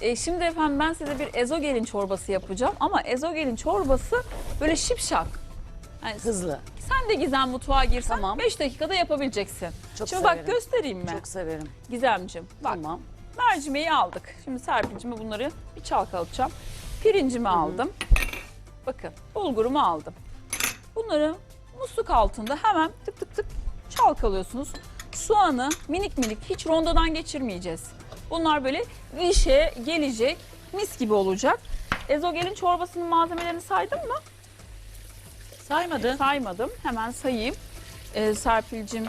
E, şimdi efendim ben size bir ezogelin çorbası yapacağım ama ezogelin çorbası böyle şipşak. Yani Hızlı. sen de Gizem mutfağa girsen Tamam. 5 dakikada yapabileceksin. Çok Şimdi severim. bak göstereyim mi? Çok severim. Gizemcim bak Tamam. mercimeği aldık. Şimdi Serpil'cime bunları bir çalkalatacağım. Pirincimi aldım. Bakın bulgurumu aldım. Bunları musluk altında hemen tık tık tık çalkalıyorsunuz. Soğanı minik minik hiç rondodan geçirmeyeceğiz. Bunlar böyle işe gelecek mis gibi olacak. Ezogelin çorbasının malzemelerini saydım mı? Saymadı. Saymadım. Hemen sayayım. Ee, Serpil'cim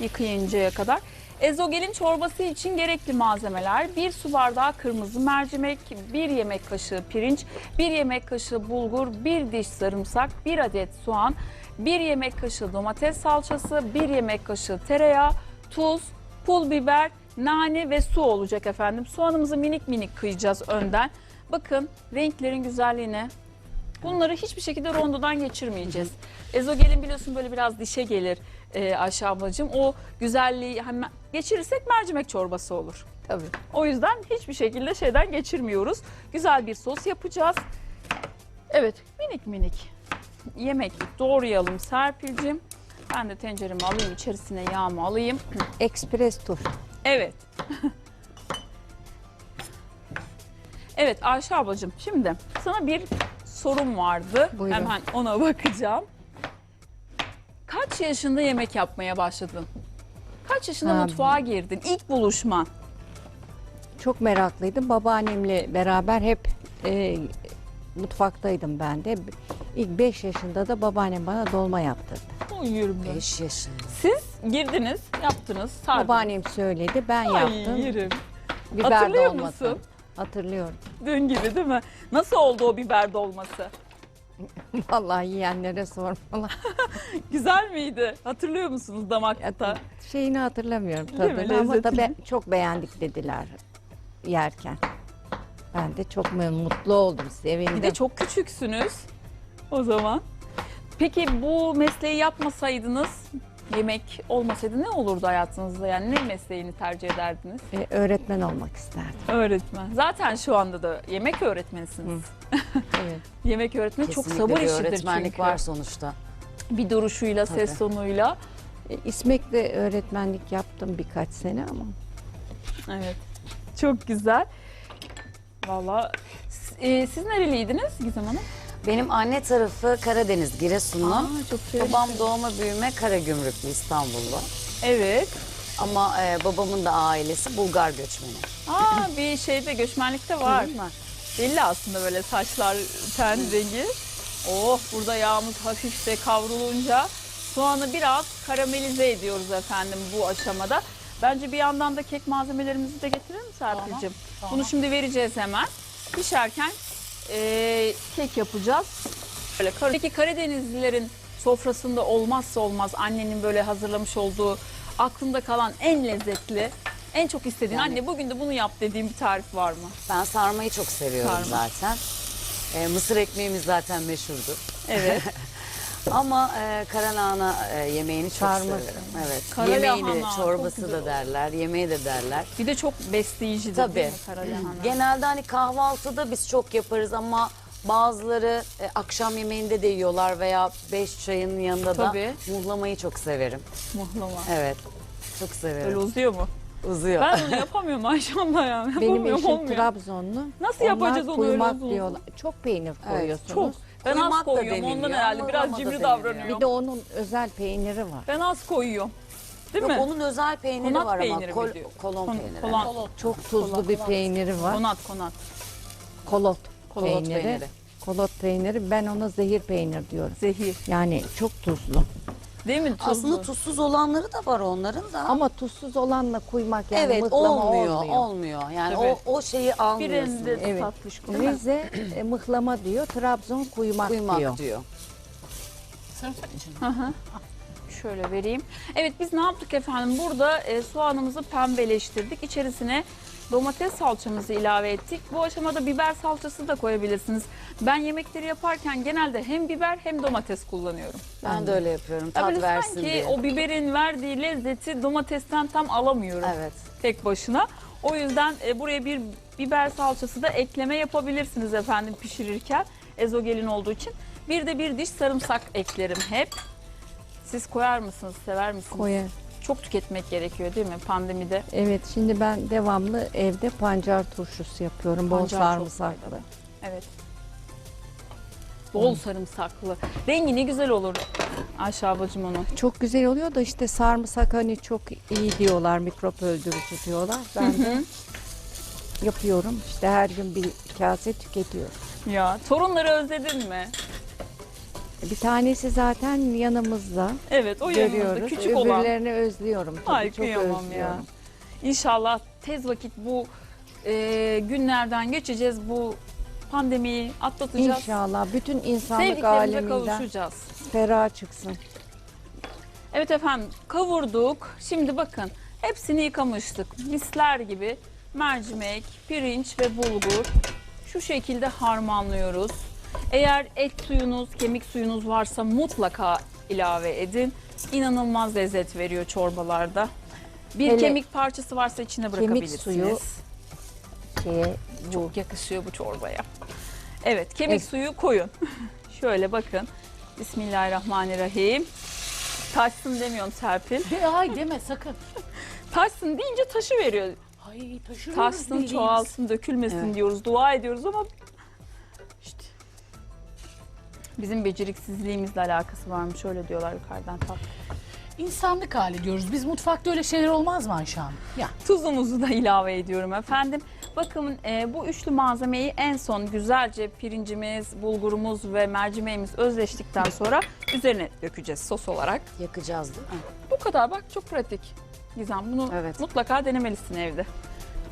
yıkayıncaya kadar. Ezogelin çorbası için gerekli malzemeler 1 su bardağı kırmızı mercimek, 1 yemek kaşığı pirinç, 1 yemek kaşığı bulgur, 1 diş sarımsak, 1 adet soğan, 1 yemek kaşığı domates salçası, 1 yemek kaşığı tereyağı, tuz, pul biber, nane ve su olacak efendim. Soğanımızı minik minik kıyacağız önden. Bakın renklerin güzelliğine Bunları hiçbir şekilde rondodan geçirmeyeceğiz. Ezogelin biliyorsun böyle biraz dişe gelir e, Ayşe ablacığım. O güzelliği hemen geçirirsek mercimek çorbası olur. Tabii. O yüzden hiçbir şekilde şeyden geçirmiyoruz. Güzel bir sos yapacağız. Evet minik minik yemek doğrayalım Serpil'cim. Ben de tenceremi alayım içerisine yağımı alayım. Ekspres tur. Evet. evet Ayşe ablacığım şimdi sana bir sorum vardı. Buyurun. Hemen ona bakacağım. Kaç yaşında yemek yapmaya başladın? Kaç yaşında Ha, mutfağa girdin? İlk buluşman. Çok meraklıydım. Babaannemle beraber hep e, mutfaktaydım ben de. İlk 5 yaşında da babaannem bana dolma yaptırdı. O yürüm ben. 5 yaşında. Siz girdiniz, yaptınız. sardınız. Babaannem söyledi, ben Ay, yaptım. yerim. Biber Hatırlıyor dolması. musun? Hatırlıyorum. Dün gibi değil mi? Nasıl oldu o biber dolması? Vallahi yiyenlere sormalar. Güzel miydi? Hatırlıyor musunuz damakta? Şeyini hatırlamıyorum mi? tadını ama Lezzetini. tabii çok beğendik dediler yerken. Ben de çok mutlu oldum, sevindim. Bir de çok küçüksünüz o zaman. Peki bu mesleği yapmasaydınız, yemek olmasaydı ne olurdu hayatınızda? Yani ne mesleğini tercih ederdiniz? E, öğretmen olmak isterdim. Öğretmen. Zaten şu anda da yemek öğretmenisiniz. Evet. Yemek öğretmeni çok sabır bir işidir öğretmenlik çünkü. var sonuçta. Bir duruşuyla, ses Tabii. tonuyla. E, İsmek'te öğretmenlik yaptım birkaç sene ama Evet. Çok güzel. Valla e, siz nereliydiniz Gizem Hanım? Benim anne tarafı Karadeniz, Giresunlu. Aa, çok. Babam doğma büyüme Karagümrüklü İstanbullu. Evet. Ama e, babamın da ailesi Bulgar göçmeni. Aa bir şeyde göçmenlikte var. Var. Belli aslında böyle saçlar ten rengi. Oh burada yağımız hafifçe kavrulunca soğanı biraz karamelize ediyoruz efendim bu aşamada. Bence bir yandan da kek malzemelerimizi de getirir mi Serpil'cim? tamam. Bunu şimdi vereceğiz hemen. Pişerken eee, kek yapacağız. Böyle kar- Peki Karadenizlilerin sofrasında olmazsa olmaz annenin böyle hazırlamış olduğu aklında kalan en lezzetli, en çok istediğin Yani- anne bugün de bunu yap dediğim bir tarif var mı? Ben sarmayı çok seviyorum Sarma. zaten. E, mısır ekmeğimiz zaten meşhurdur. Evet. Ama e, karalahana e, yemeğini çok Sarması. severim. Evet. Karalahana, Yemeğini, çok çorbası güzel da olur. derler, yemeği de derler. Bir de çok besleyicidir Tabii. değil mi karalahana? Genelde hani kahvaltıda biz çok yaparız ama bazıları e, akşam yemeğinde de yiyorlar veya beş çayın yanında Tabii. da muhlamayı çok severim. Muhlama. Evet. Çok Öyle severim. uzuyor mu? Uzuyor. Ben onu yapamıyorum maşallah ya. benim Yapamıyorum eşim olmuyor. Trabzonlu. Nasıl yapacağız onu öyle kuymak uzun diyorlar. Çok peynir Evet, koyuyorsunuz. Çok. Ben Kuymak az da koyuyorum ondan herhalde. Biraz da cimri deniliyor. davranıyorum. Bir de onun özel peyniri var. Ben az koyuyorum. Değil Yok, mi? onun özel peyniri Konat var peyniri ama kol- diyor? kolon Kon- peyniri. kolon. Çok tuzlu bir peyniri var. Konat konat. Kolot, Kolot peyniri. peyniri. Kolot peyniri. Ben ona zehir peynir diyorum. Zehir. Yani çok tuzlu. Değil mi? Tuzlu. Aslında tuzsuz olanları da var onların da. Ama tuzsuz olanla kuymak yani evet mıhlama olmuyor, olmuyor. olmuyor. Yani Tabii. o o şeyi almıyorsunuz. Birinde Evet. tatlış koyuyor. Rize e, mıhlama diyor, Trabzon kuymak, Kuymak diyor. diyor. Şöyle vereyim. Evet biz ne yaptık efendim? Burada e, soğanımızı pembeleştirdik. İçerisine domates salçamızı ilave ettik. Bu aşamada biber salçası da koyabilirsiniz. Ben yemekleri yaparken genelde hem biber hem domates kullanıyorum. Ben de öyle yapıyorum. Ya Tat böyle versin sanki diye. o biberin verdiği lezzeti domatesten tam alamıyorum Evet. tek başına. O yüzden e, buraya bir biber salçası da ekleme yapabilirsiniz efendim pişirirken. Ezogelin olduğu için. Bir de bir diş sarımsak eklerim hep. Siz koyar mısınız, sever misiniz? Koyar. Çok tüketmek gerekiyor değil mi pandemide? Evet şimdi ben devamlı evde pancar turşusu yapıyorum. Bol Pancar çok sarımsaklı. Evet. Bol sarımsaklı. Rengi ne güzel olur Ayşe ablacığım onu. Çok güzel oluyor da işte sarımsak hani çok iyi diyorlar, mikrop öldürücü diyorlar. Ben de yapıyorum. İşte her gün bir kase tüketiyorum. Ya torunları özledin mi? Bir tanesi zaten yanımızda Evet o yanımızda görüyoruz. küçük olan. Öbürlerini özlüyorum tabii. Ay çok kıyamam ya. özlüyorum. İnşallah tez vakit bu e, günlerden geçeceğiz. Bu pandemiyi atlatacağız. İnşallah bütün insanlık Sevdiklerimize aleminden kavuşacağız. ferah çıksın. Evet efendim kavurduk. Şimdi bakın hepsini yıkamıştık. Misler gibi mercimek, pirinç ve bulgur şu şekilde harmanlıyoruz. Eğer et suyunuz, kemik suyunuz varsa mutlaka ilave edin. İnanılmaz lezzet veriyor çorbalarda. Bir Hele kemik parçası varsa içine kemik bırakabilirsiniz. suyu Şeye, bu Çok yakışıyor bu çorbaya. Evet kemik Evet. suyu koyun. Şöyle bakın. Bismillahirrahmanirrahim. Taşsın demiyorum Serpil. De, ay deme sakın. Taşsın deyince taşı veriyor. Ay taşırıyoruz Taşsın, çoğalsın, dökülmesin Evet. diyoruz, dua ediyoruz ama bizim beceriksizliğimizle alakası varmış öyle diyorlar yukarıdan tat. İnsanlık hali diyoruz. Biz mutfakta öyle şeyler olmaz mı Ayşe Hanım? Ya. Tuzumuzu da ilave ediyorum efendim. Bakın e, bu üçlü malzemeyi en son güzelce pirincimiz, bulgurumuz ve mercimeğimiz özleştikten sonra üzerine dökeceğiz sos olarak. Yakacağız değil mi? Bu kadar bak çok pratik. Gizem bunu Evet. mutlaka denemelisin evde.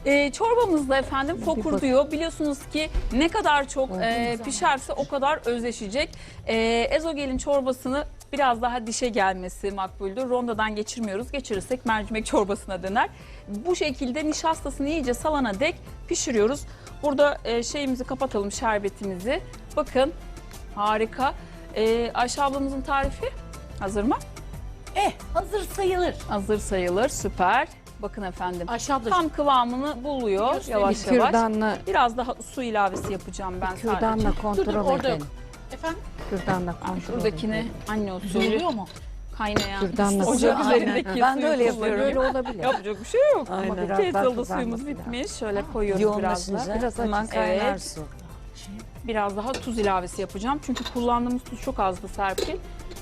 Ee, çorbamızda efendim fokur diyor. Biliyorsunuz ki ne kadar çok e, pişerse o kadar özleşecek. E, ezogelin çorbasını biraz daha dişe gelmesi makbuldür. Rondodan geçirmiyoruz. Geçirirsek mercimek çorbasına döner. Bu şekilde nişastasını iyice salana dek pişiriyoruz. Burada e, şeyimizi kapatalım şerbetimizi. Bakın harika. E, Ayşe ablamızın tarifi hazır mı? Eh hazır sayılır. Hazır sayılır. Süper. Bakın efendim. Ayşe ablacığım. Tam kıvamını buluyor Göstereyim. yavaş bir yavaş. kürdanla, Biraz daha su ilavesi yapacağım ben sadece. kürdanla Dur dur kontrol orada yok. edelim. Efendim? Kürdanla kontrol şuradakini edelim. anne usulü oluyor mu? kaynayan Kürdanla ocak Aynen. üzerindeki Ben de suyu öyle yapıyorum. kullanıyorum. Böyle olabilir. Yapacak bir şey yok. Ama Aynen. biraz daha kızarması suyumuz lazım. bitmiş. Şöyle koyuyoruz biraz da. Yoğunlaşınca Biraz hemen kaynar Evet. su. Biraz daha tuz ilavesi yapacağım. Çünkü kullandığımız tuz çok azdı Serpil.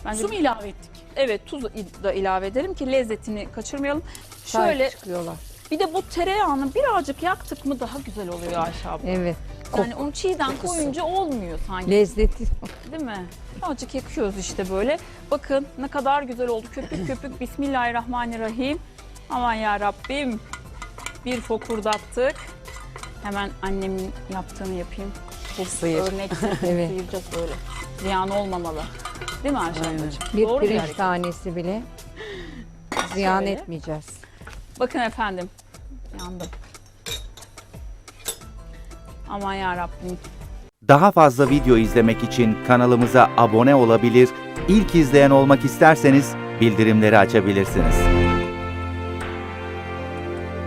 Bence Su mu ilave ettik? Evet tuz da ilave edelim ki lezzetini kaçırmayalım. Sahip Şöyle çıkıyorlar. bir de bu tereyağını birazcık yaktık mı daha güzel oluyor Ayşe abla. Evet. Yani onu çiğden koyunca olmuyor sanki. Lezzeti. Değil mi? Azıcık yakıyoruz işte böyle. Bakın ne kadar güzel oldu. Köpük köpük. Bismillahirrahmanirrahim. Aman ya Rabbim. Bir fokurdattık. Hemen annemin yaptığını yapayım. Bu Sıyır. örnek Evet. sıyıracağız böyle. Ziyan olmamalı. Değil mi Ayşe ablacığım? Bir Doğru pirinç hareket. tanesi bile ziyan Şöyle. etmeyeceğiz. Bakın efendim. Yandım. Aman ya Rabbim. Daha fazla video izlemek için kanalımıza abone olabilir, ilk izleyen olmak isterseniz bildirimleri açabilirsiniz.